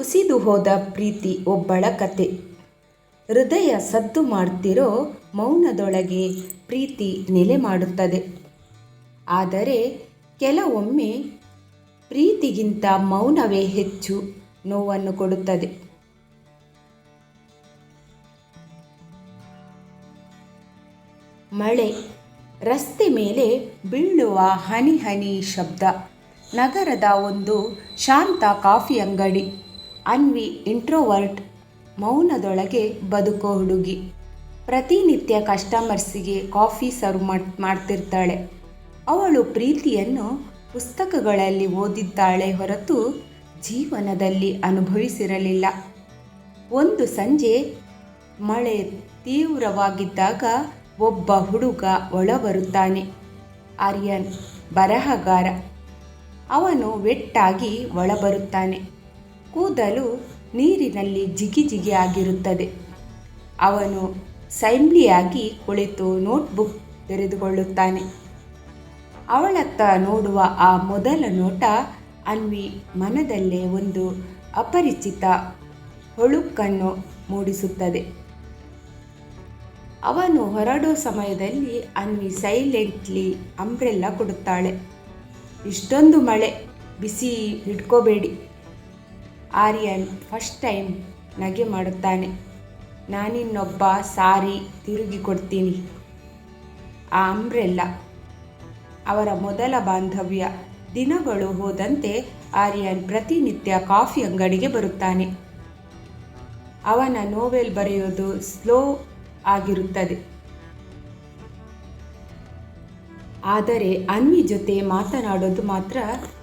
ಕುಸಿದು ಹೋದ ಪ್ರೀತಿ ಒಬ್ಬಳ ಕತೆ. ಹೃದಯ ಸದ್ದು ಮಾಡ್ತಿರೋ ಮೌನದೊಳಗೆ ಪ್ರೀತಿ ನೆಲೆ ಮಾಡುತ್ತದೆ. ಆದರೆ ಕೆಲವೊಮ್ಮೆ ಪ್ರೀತಿಗಿಂತ ಮೌನವೇ ಹೆಚ್ಚು ನೋವನ್ನು ಕೊಡುತ್ತದೆ. ಮಳೆ ರಸ್ತೆ ಮೇಲೆ ಬೀಳುವ ಹನಿ ಹನಿ ಶಬ್ದ. ನಗರದ ಒಂದು ಶಾಂತ ಕಾಫಿ ಅಂಗಡಿ. ಅನ್ವಿ ಇಂಟ್ರೋವರ್ಟ್ ಮೌನದೊಳಗೆ ಬದುಕೋ ಹುಡುಗಿ. ಪ್ರತಿನಿತ್ಯ ಕಸ್ಟಮರ್ಸಿಗೆ ಕಾಫಿ ಸರ್ವ್ ಮಾಡ್, ಮಾಡ್ತಿರ್ತಾಳೆ. ಅವಳು ಪ್ರೀತಿಯನ್ನು ಪುಸ್ತಕಗಳಲ್ಲಿ ಓದಿದ್ದಾಳೆ ಹೊರತು ಜೀವನದಲ್ಲಿ ಅನುಭವಿಸಿರಲಿಲ್ಲ. ಒಂದು ಸಂಜೆ ಮಳೆ ತೀವ್ರವಾಗಿದ್ದಾಗ ಒಬ್ಬ ಹುಡುಗ ಒಳಬರುತ್ತಾನೆ. ಆರ್ಯನ್ ಬರಹಗಾರ. ಅವನು ವೆಟ್ಟಾಗಿ ಒಳ ಬರುತ್ತಾನೆ ಕೂದಲು ನೀರಿನಲ್ಲಿ ಜಿಗಿ ಆಗಿರುತ್ತದೆ. ಅವನು ಸೈಮ್ಲಿಯಾಗಿ ಕುಳಿತು ನೋಟ್ಬುಕ್ ತೆರೆದುಕೊಳ್ಳುತ್ತಾನೆ. ಅವಳತ್ತ ನೋಡುವ ಆ ಮೊದಲ ನೋಟ ಅನ್ವಿ ಮನದಲ್ಲೇ ಒಂದು ಅಪರಿಚಿತ ಹೊಳುಕನ್ನು ಮೂಡಿಸುತ್ತದೆ. ಅವನು ಹೊರಡೋ ಸಮಯದಲ್ಲಿ ಅನ್ವಿ ಸೈಲೆಂಟ್ಲಿ ಅಂಬ್ರೆಲ್ಲ ಕೊಡುತ್ತಾಳೆ. ಇಷ್ಟೊಂದು ಮಳೆ, ಬಿಸಿ ಹಿಡ್ಕೋಬೇಡಿ. ಆರ್ಯನ್ ಫಸ್ಟ್ ಟೈಮ್ ನಗೆ ಮಾಡುತ್ತಾನೆ. ನಾನಿನ್ನೊಬ್ಬ ಸಾರಿ ತಿರುಗಿ ಕೊಡ್ತೀನಿ. ಆ ಅಂಬ್ರೆಲ್ಲ ಅವರ ಮೊದಲ ಬಾಂಧವ್ಯ ದಿನಗಳು ಹೋದಂತೆ ಆರ್ಯನ್ ಪ್ರತಿನಿತ್ಯ ಕಾಫಿ ಅಂಗಡಿಗೆ ಬರುತ್ತಾನೆ. ಅವನ ನೋವೆಲ್ ಬರೆಯೋದು ಸ್ಲೋ ಆಗಿರುತ್ತದೆ. ಆದರೆ ಅನ್ವಿ ಜೊತೆ ಮಾತನಾಡೋದು ಮಾತ್ರ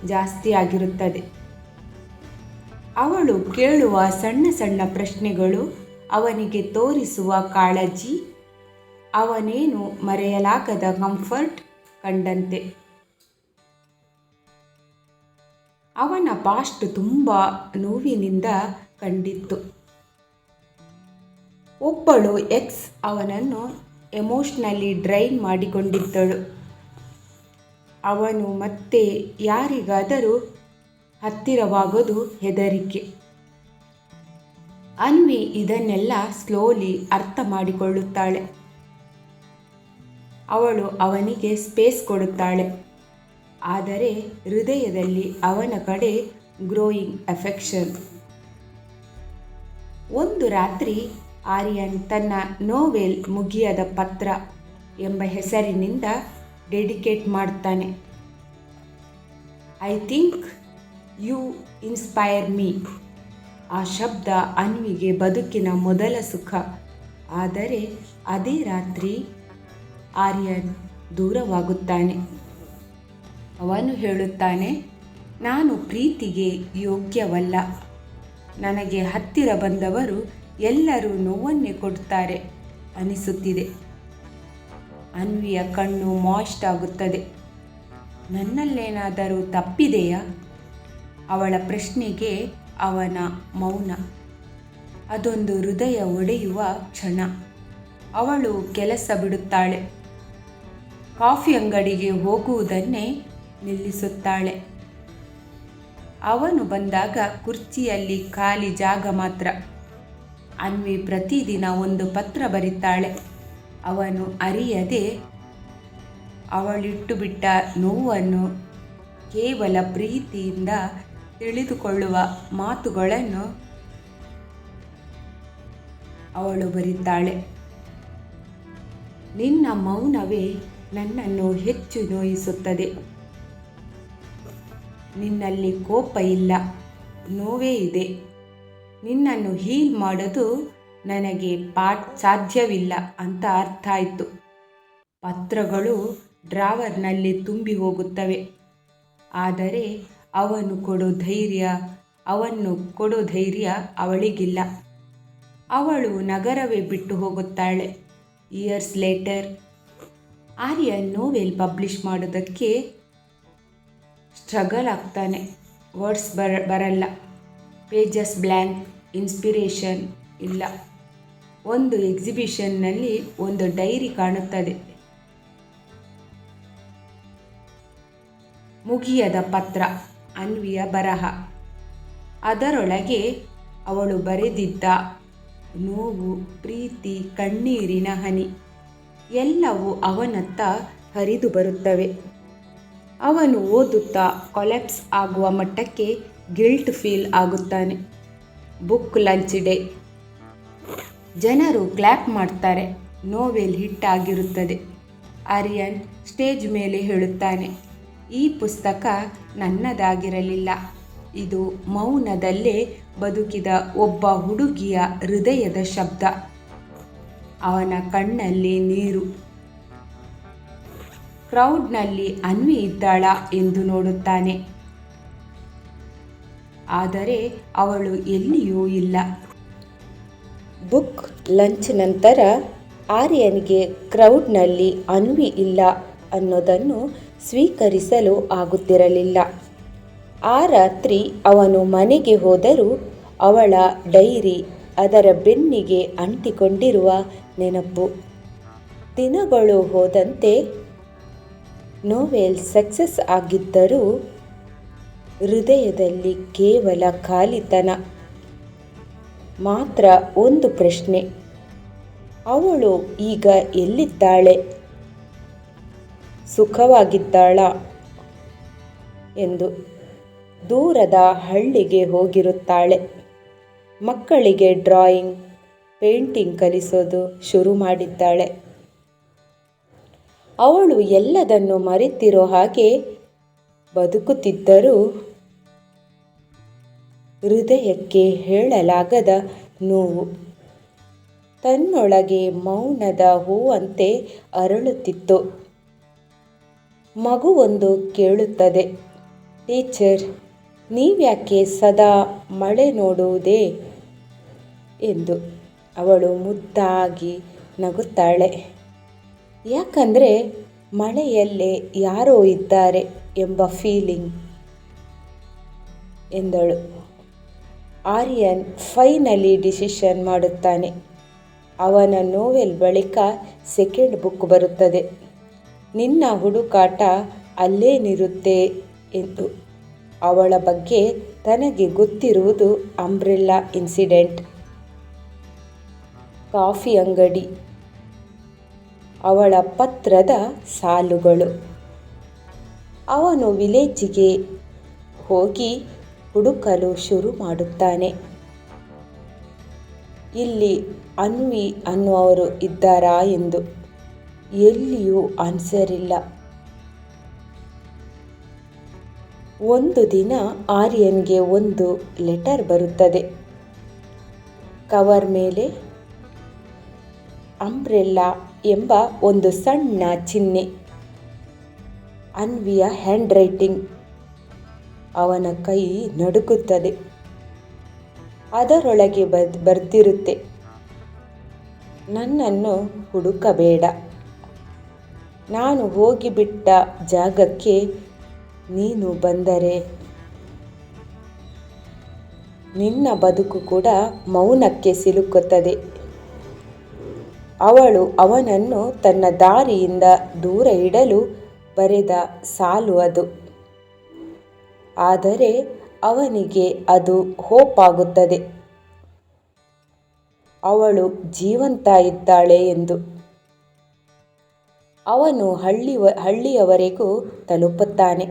ಜಾಸ್ತಿ ಆಗಿರುತ್ತದೆ. ಅವಳು ಕೇಳುವ ಸಣ್ಣ ಸಣ್ಣ ಪ್ರಶ್ನೆಗಳು ಅವನಿಗೆ ತೋರಿಸುವ ಕಾಳಜಿ, ಅವನೇನು ಮರೆಯಲಾಗದ ಕಂಫರ್ಟ್ ಕಂಡಂತೆ. ಅವನ ಪಾಸ್ಟ್ ತುಂಬ ನೋವಿನಿಂದ ಕಂಡಿತ್ತು. ಒಬ್ಬಳು ಎಕ್ಸ್ ಅವನನ್ನು ಎಮೋಷ್ನಲಿ ಡ್ರೈನ್ ಮಾಡಿಕೊಂಡಿದ್ದಳು. ಅವನು ಮತ್ತೆ ಯಾರಿಗಾದರೂ ಹತ್ತಿರವಾಗೋದು ಹೆದರಿಕೆ. ಅನ್ವಿ ಇದನ್ನೆಲ್ಲ ಸ್ಲೋಲಿ ಅರ್ಥ ಮಾಡಿಕೊಳ್ಳುತ್ತಾಳೆ. ಅವಳು ಅವನಿಗೆ ಸ್ಪೇಸ್ ಕೊಡುತ್ತಾಳೆ. ಆದರೆ ಹೃದಯದಲ್ಲಿ ಅವನ ಕಡೆ ಗ್ರೋಯಿಂಗ್ ಎಫೆಕ್ಷನ್ ಒಂದು ರಾತ್ರಿ ಆರ್ಯನ್ ತನ್ನ ನೋವೆಲ್ ಮುಗಿಯದ ಪತ್ರ ಎಂಬ ಹೆಸರಿನಿಂದ ಡೆಡಿಕೇಟ್ ಮಾಡ್ತಾನೆ. I think you inspire me ಆ ಶಬ್ದ ಅನ್ವಿಗೆ ಬದುಕಿನ ಮೊದಲ ಸುಖ. ಆದರೆ ಅದೇ ರಾತ್ರಿ ಆರ್ಯನ್ ದೂರವಾಗುತ್ತಾನೆ. ಅವನು ಹೇಳುತ್ತಾನೆ, ನಾನು ಪ್ರೀತಿಗೆ ಯೋಗ್ಯವಲ್ಲ. ನನಗೆ ಹತ್ತಿರ ಬಂದವರು ಎಲ್ಲರೂ ನೋವನ್ನೇ ಕೊಡುತ್ತಾರೆ ಅನಿಸುತ್ತಿದೆ. ಅನ್ವಿಯ ಕಣ್ಣು ಮಾಯ್ಸ್ಟ್ ಆಗುತ್ತದೆ. ನನ್ನಲ್ಲೇನಾದರೂ ತಪ್ಪಿದೆಯಾ? ಅವಳ ಪ್ರಶ್ನೆಗೆ ಅವನ ಮೌನ. ಅದೊಂದು ಹೃದಯ ಒಡೆಯುವ ಕ್ಷಣ. ಅವಳು ಕೆಲಸ ಬಿಡುತ್ತಾಳೆ. ಕಾಫಿ ಅಂಗಡಿಗೆ ಹೋಗುವುದನ್ನೇ ನಿಲ್ಲಿಸುತ್ತಾಳೆ. ಅವನು ಬಂದಾಗ ಕುರ್ಚಿಯಲ್ಲಿ ಖಾಲಿ ಜಾಗ ಮಾತ್ರ. ಅನ್ವಿ ಪ್ರತಿದಿನ ಒಂದು ಪತ್ರ ಬರೀತಾಳೆ. ಅವನು ಅರಿಯದೆ, ಅವಳಿಟ್ಟು ಬಿಟ್ಟ ನೋವನ್ನು ಕೇವಲ ಪ್ರೀತಿಯಿಂದ ತಿಳಿದುಕೊಳ್ಳುವ ಮಾತುಗಳನ್ನು ಅವಳು ಬರೀತಾಳೆ ನಿನ್ನ ಮೌನವೇ ನನ್ನನ್ನು ಹೆಚ್ಚು ನೋಯಿಸುತ್ತದೆ. ನಿನ್ನಲ್ಲಿ ಕೋಪ ಇಲ್ಲ, ನೋವೇ ಇದೆ. ನಿನ್ನನ್ನು ಹೀಲ್ ಮಾಡೋದು ನನಗೆ ಪಾಠ ಸಾಧ್ಯವಿಲ್ಲ ಅಂತ ಅರ್ಥ ಆಯಿತು. ಪತ್ರಗಳು ಡ್ರಾವರ್ನಲ್ಲಿ ತುಂಬಿ ಹೋಗುತ್ತವೆ. ಆದರೆ ಅವನು ಕೊಡೋ ಧೈರ್ಯ ಅವನ್ನು ಕೊಡೋ ಧೈರ್ಯ ಅವಳಿಗಿಲ್ಲ. ಅವಳು ನಗರವೇ ಬಿಟ್ಟು ಹೋಗುತ್ತಾಳೆ. Years later Arya novel publish ಮಾಡೋದಕ್ಕೆ ಸ್ಟ್ರಗಲ್ ಆಗ್ತಾನೆ. ವರ್ಡ್ಸ್ ಬರ, ಬರಲ್ಲ. ಪೇಜಸ್ ಬ್ಲ್ಯಾಂಕ್ ಇನ್ಸ್ಪಿರೇಷನ್ ಇಲ್ಲ. ಒಂದು ಎಕ್ಸಿಬಿಷನ್ನಲ್ಲಿ ಒಂದು ಡೈರಿ ಕಾಣುತ್ತದೆ. ಮುಗಿಯದ ಪತ್ರ. ಅನ್ವಿಯ ಬರಹ. ಅದರೊಳಗೆ ಅವಳು ಬರೆದಿದ್ದ, ನೋವು, ಪ್ರೀತಿ, ಕಣ್ಣೀರಿನ ಹನಿ, ಎಲ್ಲವೂ ಅವನತ್ತ ಹರಿದು ಬರುತ್ತವೆ. ಅವನು ಓದುತ್ತಾ ಕೊಲೆಪ್ಸ್ ಆಗುವ ಮಟ್ಟಕ್ಕೆ guilt feel ಆಗುತ್ತಾನೆ. Book launch day. ಜನರು ಕ್ಲ್ಯಾಪ್ ಮಾಡ್ತಾರೆ. ನೋವೆಲ್ ಹಿಟ್ ಆಗಿರುತ್ತದೆ. ಆರ್ಯನ್ ಸ್ಟೇಜ್ ಮೇಲೆ ಹೇಳುತ್ತಾನೆ ಈ ಪುಸ್ತಕ ನನ್ನದಾಗಿರಲಿಲ್ಲ. ಇದು ಮೌನದಲ್ಲೇ ಬದುಕಿದ ಒಬ್ಬ ಹುಡುಗಿಯ ಹೃದಯದ ಶಬ್ದ. ಅವನ ಕಣ್ಣಲ್ಲಿ ನೀರು. ಕ್ರೌಡ್ನಲ್ಲಿ ಅನ್ವಿ ಇದ್ದಾಳ ಎಂದು ನೋಡುತ್ತಾನೆ. ಆದರೆ ಅವಳು ಎಲ್ಲಿಯೂ ಇಲ್ಲ. ಬುಕ್ ಲಂಚ್ ನಂತರ ಆರ್ಯನ್ಗೆ ಕ್ರೌಡ್ನಲ್ಲಿ ಅನ್ವಿ ಇಲ್ಲ ಅನ್ನೋದನ್ನು ಸ್ವೀಕರಿಸಲು ಆಗುತ್ತಿರಲಿಲ್ಲ. ಆ ರಾತ್ರಿ ಅವನು ಮನೆಗೆ ಹೋದರೂ ಅವಳ ಡೈರಿ ಅದರ ಬೆನ್ನಿಗೆ ಅಂಟಿಕೊಂಡಿರುವ ನೆನಪು. ದಿನಗಳು ಹೋದಂತೆ ನೋವೆಲ್ ಸಕ್ಸಸ್ ಆಗಿದ್ದರೂ ಹೃದಯದಲ್ಲಿ ಕೇವಲ ಖಾಲಿತನ. ಮಾತ್ರ ಒಂದು ಪ್ರಶ್ನೆ. ಅವಳು ಈಗ ಎಲ್ಲಿದ್ದಾಳೆ? ಸುಖವಾಗಿದ್ದಾಳ ಎಂದು ದೂರದ ಹಳ್ಳಿಗೆ ಹೋಗಿರುತ್ತಾಳೆ. ಮಕ್ಕಳಿಗೆ ಡ್ರಾಯಿಂಗ್, ಪೇಂಟಿಂಗ್ ಕಲಿಸೋದು ಶುರು ಮಾಡಿದ್ದಾಳೆ. ಅವಳು ಎಲ್ಲದನ್ನು ಮರೆತಿರೋ ಹಾಗೆ ಬದುಕುತ್ತಿದ್ದರೂ ಹೃದಯಕ್ಕೆ ಹೇಳಲಾಗದ ನೋವು. ತನ್ನೊಳಗೆ ಮೌನದ ಹೂವಂತೆ ಅರಳುತ್ತಿತ್ತು. ಮಗುವೊಂದು ಕೇಳುತ್ತದೆ, ಟೀಚರ್, ನೀವ್ಯಾಕೆ ಸದಾ ಮಳೆ ನೋಡುವುದೇ? ಎಂದು. ಅವಳು ಮುದ್ದಾಗಿ ನಗುತ್ತಾಳೆ. ಯಾಕಂದರೆ ಮಳೆಯಲ್ಲೇ ಯಾರೋ ಇದ್ದಾರೆ ಎಂಬ ಫೀಲಿಂಗ್ ಎಂದಳು. ಆರ್ಯನ್ ಫೈನಲಿ ಡಿಸಿಷನ್ ಮಾಡುತ್ತಾನೆ. ಅವನ ನೋವೆಲ್ ಬಳಿಕ ಸೆಕೆಂಡ್ ಬುಕ್ ಬರುತ್ತದೆ. ನಿನ್ನ ಹುಡುಕಾಟ ಅಲ್ಲೇನಿರುತ್ತೆ ಎಂದು ಅವಳ ಬಗ್ಗೆ ತನಗೆ ಗೊತ್ತಿರುವುದು ಅಂಬ್ರೆಲ್ಲಾ ಇನ್ಸಿಡೆಂಟ್. ಕಾಫಿ ಅಂಗಡಿ. ಅವಳ ಪತ್ರದ ಸಾಲುಗಳು. ಅವನು ವಿಲೇಜಿಗೆ ಹೋಗಿ ಹುಡುಕಲು ಶುರು ಮಾಡುತ್ತಾನೆ. ಇಲ್ಲಿ ಅನ್ವಿ ಅನ್ನುವರು ಇದ್ದಾರಾ ಎಂದು ಎಲ್ಲಿಯೂ ಆನ್ಸರ್ ಇಲ್ಲ. ಒಂದು ದಿನ ಆರ್ಯನ್ಗೆ ಒಂದು ಲೆಟರ್ ಬರುತ್ತದೆ. ಕವರ್ ಮೇಲೆ ಅಂಬ್ರೆಲ್ಲಾ ಎಂಬ ಒಂದು ಸಣ್ಣ ಚಿಹ್ನೆ. ಅನ್ವಿಯ ಹ್ಯಾಂಡ್ ರೈಟಿಂಗ್ ಅವನ ಕೈ ನಡುಕುತ್ತದೆ ಅದರೊಳಗೆ ಬದ್, ಬರ್ತಿರುತ್ತೆ. ನನ್ನನ್ನು ಹುಡುಕಬೇಡ. ನಾನು ಹೋಗಿಬಿಟ್ಟ ಜಾಗಕ್ಕೆ ನೀನು ಬಂದರೆ. ನಿನ್ನ ಬದುಕು ಕೂಡ ಮೌನಕ್ಕೆ ಸಿಲುಕುತ್ತದೆ. ಅವಳು ಅವನನ್ನು ತನ್ನ ದಾರಿಯಿಂದ ದೂರ ಇಡಲು ಬರೆದ ಸಾಲು ಅದು. ಆದರೆ ಅವನಿಗೆ ಅದು ಹೋಪಾಗುತ್ತದೆ. ಅವಳು ಜೀವಂತ ಇದ್ದಾಳೆ ಎಂದು. ಅವನು ಹಳ್ಳಿ ಹಳ್ಳಿಯವರೆಗೂ ತಲುಪುತ್ತಾನೆ.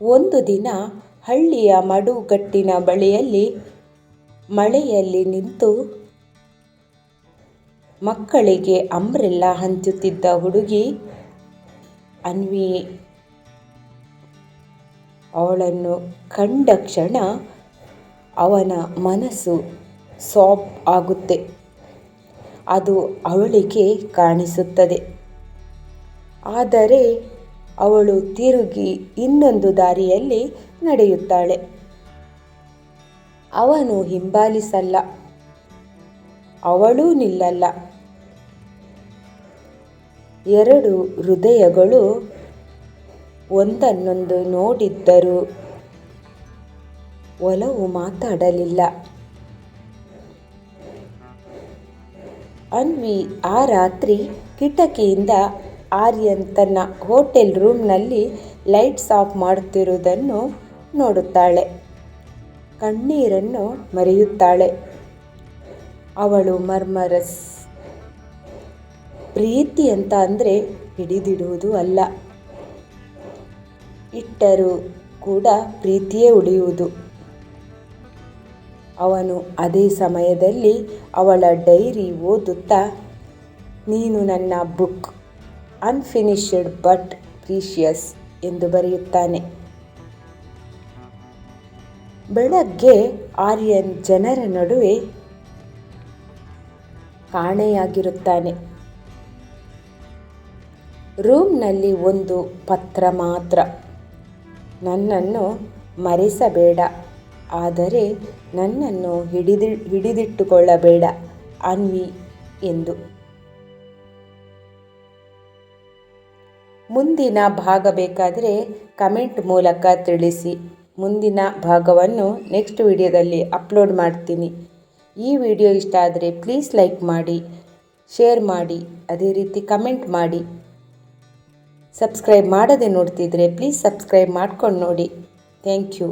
ಒಂದು ದಿನ ಹಳ್ಳಿಯ ಮಡುಗಟ್ಟಿನ ಬಳಿಯಲ್ಲಿ ಮಳೆಯಲ್ಲಿ ನಿಂತು ಮಕ್ಕಳಿಗೆ ಅಂಬ್ರೆಲ್ಲ ಹಂಚುತ್ತಿದ್ದ ಹುಡುಗಿ ಅನ್ವಿ, ಅವಳನ್ನು ಕಂಡ ಕ್ಷಣ ಅವನ ಮನಸ್ಸು ಸಾಪ್ ಆಗುತ್ತೆ ಅದು ಅವಳಿಗೆ ಕಾಣಿಸುತ್ತದೆ. ಆದರೆ ಅವಳು ತಿರುಗಿ ಇನ್ನೊಂದು ದಾರಿಯಲ್ಲಿ ನಡೆಯುತ್ತಾಳೆ. ಅವನು ಹಿಂಬಾಲಿಸಲ್ಲ. ಅವಳೂ ನಿಲ್ಲಲ್ಲ. ಎರಡು ಹೃದಯಗಳು ಒಂದನ್ನೊಂದು ನೋಡಿದ್ದರೂ ಒಲವು ಮಾತಾಡಲಿಲ್ಲ. ಅನ್ವಿ ಆ ರಾತ್ರಿ ಕಿಟಕಿಯಿಂದ ಆರ್ಯನ್ ತನ್ನ ಹೋಟೆಲ್ ರೂಮ್ನಲ್ಲಿ ಲೈಟ್ಸ್ ಆಫ್ ಮಾಡುತ್ತಿರುವುದನ್ನು ನೋಡುತ್ತಾಳೆ. ಕಣ್ಣೀರನ್ನು ಮರೆಯುತ್ತಾಳೆ. ಅವಳು ಮರ್ಮರಸ್. ಪ್ರೀತಿ ಅಂತ ಅಂದರೆ ಹಿಡಿದಿಡುವುದು ಅಲ್ಲ. ಇಟ್ಟರೂ ಕೂಡ ಪ್ರೀತಿಯೇ ಉಳಿಯುವುದು. ಅವನು ಅದೇ ಸಮಯದಲ್ಲಿ ಅವಳ ಡೈರಿ ಓದುತ್ತಾ, ನೀನು ನನ್ನ ಬುಕ್, ಅನ್ಫಿನಿಶ್ಡ್ ಬಟ್ ಪ್ರೀಷಿಯಸ್ ಎಂದು ಬರೆಯುತ್ತಾನೆ. ಬೆಳಗ್ಗೆ ಆರ್ಯನ್ ಜನರ ನಡುವೆ ಕಾಣೆಯಾಗಿರುತ್ತಾನೆ. ರೂಮ್ನಲ್ಲಿ ಒಂದು ಪತ್ರ ಮಾತ್ರ. ನನ್ನನ್ನು ಮರೆಸಬೇಡ. ಆದರೆ ನನ್ನನ್ನು ಹಿಡಿದಿ, ಹಿಡಿದಿಟ್ಟುಕೊಳ್ಳಬೇಡ, ಅನ್ವಿ ಎಂದು. ಮುಂದಿನ ಭಾಗ ಬೇಕಾದರೆ ಕಮೆಂಟ್ ಮೂಲಕ ತಿಳಿಸಿ. ಮುಂದಿನ ಭಾಗವನ್ನು ನೆಕ್ಸ್ಟ್ ವಿಡಿಯೋದಲ್ಲಿ ಅಪ್ಲೋಡ್ ಮಾಡ್ತೀನಿ. ಈ ವಿಡಿಯೋ ಇಷ್ಟ ಆದರೆ ಪ್ಲೀಸ್ ಲೈಕ್ ಮಾಡಿ, ಶೇರ್ ಮಾಡಿ, ಅದೇ ರೀತಿ ಕಮೆಂಟ್ ಮಾಡಿ. ಸಬ್ಸ್ಕ್ರೈಬ್ ಮಾಡದೆ ನೋಡ್ತಿದ್ರೆ ಪ್ಲೀಸ್ ಸಬ್ಸ್ಕ್ರೈಬ್ ಮಾಡ್ಕೊಂಡು ನೋಡಿ. Thank you.